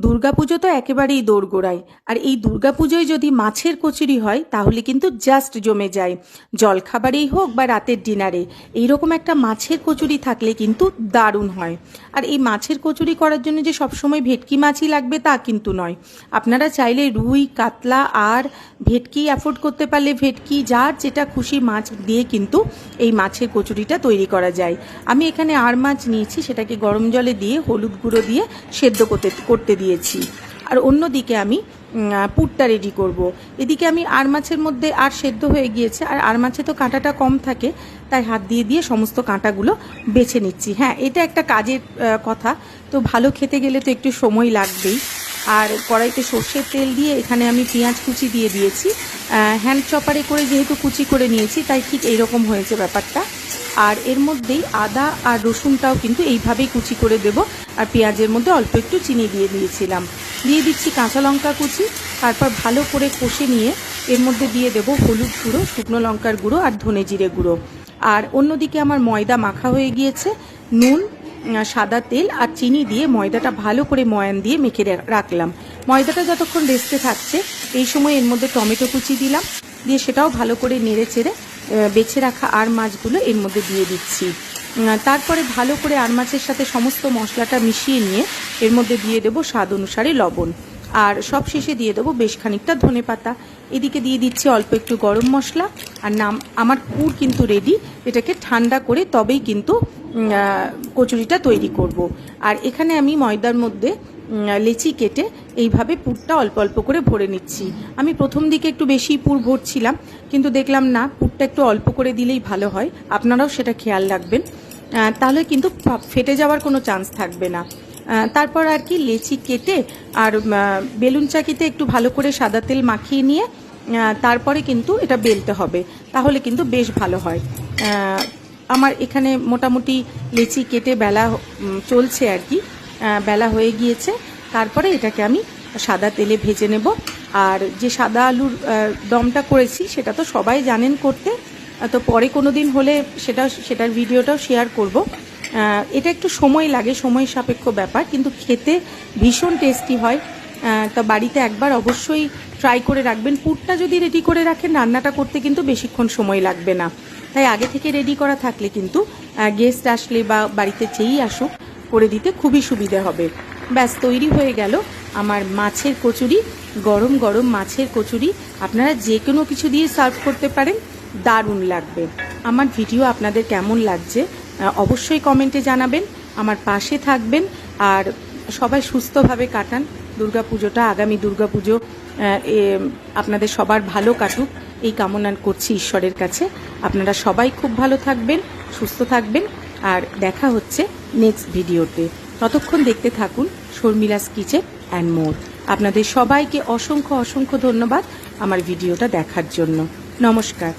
দুর্গাপুজো তো একেবারেই দোরগোড়ায়। আর এই দুর্গাপুজোয় যদি মাছের কচুরি হয়, তাহলে কিন্তু জাস্ট জমে যায়। জলখাবারেই হোক বা রাতের ডিনারে। এইরকম একটা মাছের কচুরি থাকলে কিন্তু দারুণ হয়। আর এই মাছের কচুরি করার জন্য যে সবসময় ভেটকি মাছই লাগবে, তা কিন্তু নয়। আপনারা চাইলে রুই, কাতলা আর ভেটকি অ্যাফোর্ড করতে পারলে ভেটকি, যার যেটা খুশি মাছ দিয়ে কিন্তু এই মাছের কচুরিটা তৈরি করা যায়। আমি এখানে আর মাছ নিয়েছি, সেটাকে গরম জলে দিয়ে, হলুদ গুঁড়ো দিয়ে সেদ্ধ করতে করতে দিয়েছি। আর অন্যদিকে আমি পুরটা রেডি করব। এদিকে আমি আর মাছের মধ্যে আর সেদ্ধ হয়ে গিয়েছে, আর আর মাছে তো কাঁটাটা কম থাকে, তাই হাত দিয়ে দিয়ে সমস্ত কাঁটাগুলো বেছে নিচ্ছি। হ্যাঁ এটা একটা কাজের কথা। তো ভালো খেতে গেলে তো একটু সময় লাগবেই। আর কড়াইতে সর্ষের তেল দিয়ে এখানে আমি পেঁয়াজ কুচি দিয়ে দিয়েছি। হ্যান্ড চপারে করে যেহেতু কুচি করে নিয়েছি, তাই ঠিক এইরকম হয়েছে ব্যাপারটা। আর এর মধ্যেই আদা আর রসুনটাও কিন্তু এইভাবেই কুচি করে দেব। আর পেঁয়াজের মধ্যে অল্প একটু চিনি দিয়ে দিয়েছিলাম। দিয়ে দিচ্ছি কাঁচা লঙ্কা কুচি। তারপর ভালো করে কষে নিয়ে এর মধ্যে দিয়ে দেব হলুদ গুঁড়ো, শুকনো লঙ্কার গুঁড়ো আর ধনে জিরে গুঁড়ো। আর অন্যদিকে আমার ময়দা মাখা হয়ে গিয়েছে। নুন সাদা তেল আর চিনি দিয়ে ময়দাটা ভালো করে ময়ান দিয়ে মেখে রাখলাম। ময়দাটা যতক্ষণ রেস্টে থাকছে, এই সময় এর মধ্যে টমেটো কুচি দিলাম। দিয়ে সেটাও ভালো করে নেড়ে চেড়ে বেছে রাখা আর মাছগুলো এর মধ্যে দিয়ে দিচ্ছি। তারপরে ভালো করে আর মাছের সাথে সমস্ত মশলাটা মিশিয়ে নিয়ে এর মধ্যে দিয়ে দেবো স্বাদ অনুসারে লবণ। আর সব শেষে দিয়ে দেবো বেশ খানিকটা ধনে পাতা। এদিকে দিয়ে দিচ্ছি অল্প একটু গরম মশলা। আর নাম, আমার পুর কিন্তু রেডি এটাকে ঠান্ডা করে তবেই কিন্তু কচুরিটা তৈরি করব। আর এখানে আমি ময়দার মধ্যে লেচি কেটে এইভাবে পুরটা অল্প অল্প করে ভরে নিচ্ছি। আমি প্রথম দিকে একটু বেশি পুর ভরছিলাম, কিন্তু দেখলাম না, পুরটা একটু অল্প করে দিলেই ভালো হয়। আপনারাও সেটা খেয়াল রাখবেন। তাহলে কিন্তু ফেটে যাওয়ার কোনো চান্স থাকবে না। তারপর আর কি লেচি কেটে আর বেলুন চাকিতে একটু ভালো করে সাদা তেল মাখিয়ে নিয়ে তারপরে কিন্তু এটা বেলতে হবে। তাহলে কিন্তু বেশ ভালো হয়। আমার এখানে মোটামুটি লেচি কেটে বেলা চলছে আর কি। বেলা হয়ে গিয়েছে। তারপরে এটাকে আমি সাদা তেলে ভেজে নেব। আর যে সাদা আলুর দমটা করেছি, সেটা তো সবাই জানেন করতে। তো পরে কোনো দিন হলে সেটা, সেটার ভিডিওটাও শেয়ার করব। এটা একটু সময় লাগে, সময় সাপেক্ষ ব্যাপার, কিন্তু খেতে ভীষণ টেস্টি হয়। তো বাড়িতে একবার অবশ্যই ট্রাই করে রাখবেন। পুরটা যদি রেডি করে রাখেন, রান্নাটা করতে কিন্তু বেশিক্ষণ সময় লাগবে না। তাই আগে থেকে রেডি করা থাকলে কিন্তু গেস্ট আসলে বা বাড়িতে যেই আসুক করে দিতে খুবই সুবিধে হবে। ব্যাস, তৈরি হয়ে গেল আমার মাছের কচুরি, গরম গরম মাছের কচুরি। আপনারা যে কোনো কিছু দিয়ে সার্ভ করতে পারেন, দারুণ লাগবে। আমার ভিডিও আপনাদের কেমন লাগছে অবশ্যই কমেন্টে জানাবেন, আমার পাশে থাকবেন, আর সবাই সুস্থভাবে কাটান। দুর্গাপুজোটা, আগামী দুর্গাপুজো আপনাদের সবার ভালো কাটুক, এই কামনা করছি ঈশ্বরের কাছে। আপনারা সবাই খুব ভালো থাকবেন, সুস্থ থাকবেন। আর দেখা হচ্ছে নেক্সট ভিডিওতে। ততক্ষণ দেখতে থাকুন শর্মিলাস কিচেন অ্যান্ড মোর আপনাদের সবাইকে অসংখ্য অসংখ্য ধন্যবাদ আমার ভিডিওটা দেখার জন্য। নমস্কার।